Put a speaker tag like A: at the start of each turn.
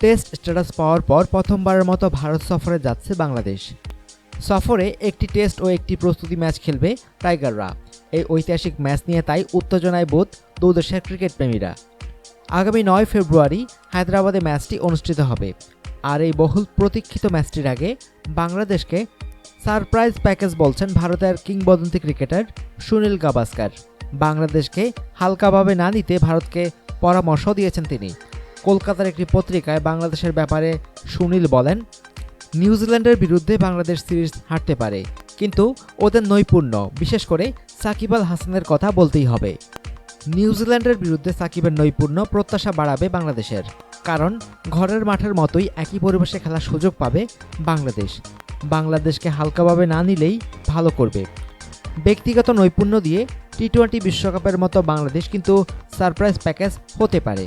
A: Test status পাওয়ার পর প্রথমবারের মতো ভারত সফরে যাচ্ছে বাংলাদেশ। সফরে একটি টেস্ট ও একটি প্রস্তুতি ম্যাচ খেলবে টাইগাররা। এই ঐতিহাসিক ম্যাচ নিয়ে তাই উত্তেজনায় বোধ দু দেশের ক্রিকেট প্রেমীরা। আগামী নয় ফেব্রুয়ারি হায়দ্রাবাদে ম্যাচটি অনুষ্ঠিত হবে। আর এই বহুল প্রতীক্ষিত ম্যাচটির আগে বাংলাদেশকে সারপ্রাইজ প্যাকেজ বলছেন ভারতের কিংবদন্তি ক্রিকেটার সুনীল গাভাস্কার। বাংলাদেশকে হালকাভাবে না নিতে ভারতকে পরামর্শ দিয়েছেন তিনি। কলকাতার একটি পত্রিকায় বাংলাদেশের ব্যাপারে সুনীল বলেন, নিউজিল্যান্ডের বিরুদ্ধে বাংলাদেশ সিরিজ হারতে পারে, কিন্তু ওদের নৈপুণ্য, বিশেষ করে সাকিব আল হাসানের কথা বলতেই হবে। নিউজিল্যান্ডের বিরুদ্ধে সাকিবের নৈপুণ্য, প্রত্যাশা বাড়াবে বাংলাদেশের, কারণ ঘরের মাঠের মতোই একই পরিবেশে খেলার সুযোগ পাবে বাংলাদেশ। বাংলাদেশকে হালকাভাবে না নিলেই ভালো করবে। ব্যক্তিগত নৈপুণ্য দিয়ে টি টোয়েন্টি বিশ্বকাপের মতো বাংলাদেশ কিন্তু সারপ্রাইজ প্যাকেজ হতে পারে।